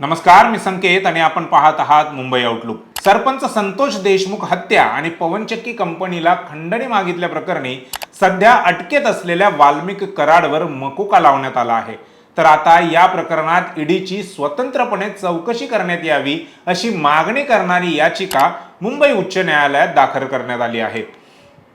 नमस्कार मी संकेत आणि आपण पाहत आहात मुंबई आउटलुक सरपंच संतोष देशमुख हत्या आणि पवनचक्की कंपनीला खंडणी मागितल्याप्रकरणी सध्या अटकेत असलेल्या वाल्मिक कराडवर मकुका लावण्यात आला आहे. तर आता या प्रकरणात ईडीची स्वतंत्रपणे चौकशी करण्यात यावी अशी मागणी करणारी याचिका मुंबई उच्च न्यायालयात दाखल करण्यात आली आहे.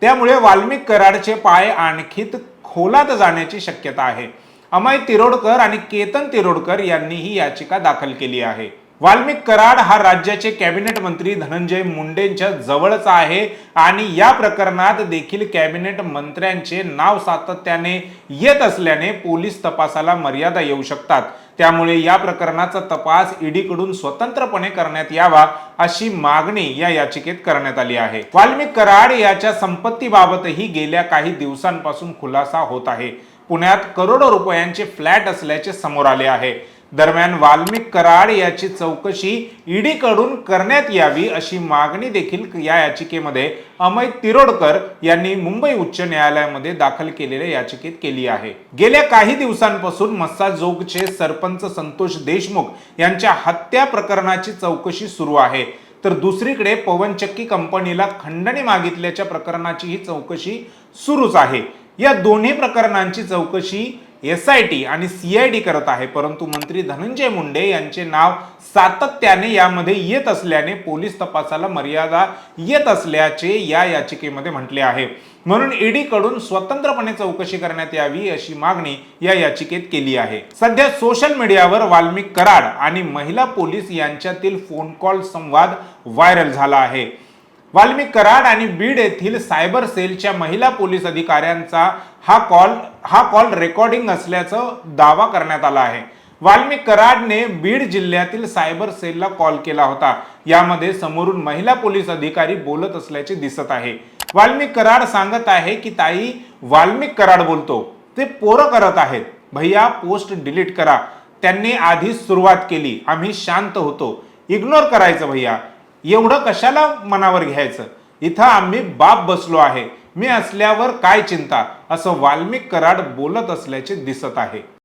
त्यामुळे वाल्मिक कराडचे पाय आणखीत खोलात जाण्याची शक्यता आहे. अमय तिरोडकर आणि केतन तिरोडकर यांनी ही याचिका दाखल केली आहे. वाल्मिक कराड हा राज्याचे कॅबिनेट मंत्री धनंजय मुंडेंच्या जवळचा आहे आणि या प्रकरणात देखील कॅबिनेट मंत्र्यांचे नाव सातत्याने येत असल्याने पोलीस तपासाला मर्यादा येऊ शकतात. त्यामुळे या प्रकरणाचा तपास ईडीकडून स्वतंत्रपणे करण्यात यावा अशी मागणी या याचिकेत करण्यात आली आहे. वाल्मिक कराड याच्या संपत्तीबाबतही गेल्या काही दिवसांपासून खुलासा होत आहे. पुण्यात करोडो रुपयांचे फ्लॅट असल्याचे समोर आले आहे. दरम्यान वाल्मिक कराड याची चौकशी ईडीकडून करण्यात यावी अशी मागणी देखील या याचिकेमध्ये अमय तिरोडकर यांनी मुंबई उच्च न्यायालयामध्ये दाखल केलेल्या याचिकेत केली आहे. गेल्या काही दिवसांपासून मस्साजोगचे सरपंच संतोष देशमुख यांच्या हत्या प्रकरणाची चौकशी सुरू आहे. तर दुसरीकडे पवनचक्की कंपनीला खंडणी मागितल्याच्या प्रकरणाची ही चौकशी सुरूच आहे. या दोन्ही प्रकरणांची चौकशी एस आय टी आणि सी आय डी करत आहे. परंतु मंत्री धनंजय मुंडे यांचे नाव सातत्याने यामध्ये येत असल्याने पोलीस तपासाला मर्यादा येत असल्याचे या याचिकेमध्ये म्हटले आहे. म्हणून ईडीकडून स्वतंत्रपणे चौकशी करण्यात यावी अशी मागणी या याचिकेत केली आहे. सध्या सोशल मीडियावर वाल्मिक कराड आणि महिला पोलीस यांच्यातील फोन कॉल संवाद व्हायरल झाला आहे. वाल्मिक कराड आणि बीड येथील सायबर सेलच्या महिला पोलीस अधिकाऱ्यांचा हा कॉल हा कॉल रेकॉर्डिंग असल्याचं दावा करण्यात आला आहे. वाल्मिक कराडने बीड जिल्ह्यातील सायबर सेलला कॉल केला होता. यामध्ये समोरून महिला पोलीस अधिकारी बोलत असल्याचे दिसत आहे. वाल्मिक कराड सांगत आहे की ताई वाल्मिक कराड बोलतो. ते पोरं करत आहेत. भैया पोस्ट डिलीट करा. त्यांनी आधी सुरुवात केली. आम्ही शांत होतो. इग्नोर करायचं भैया. एवढं कशाला मनावर घ्यायचं? इथं आम्ही बाप बसलो आहे. मी असल्यावर काय चिंता? असं वाल्मिक कराड बोलत असल्याचे दिसत आहे.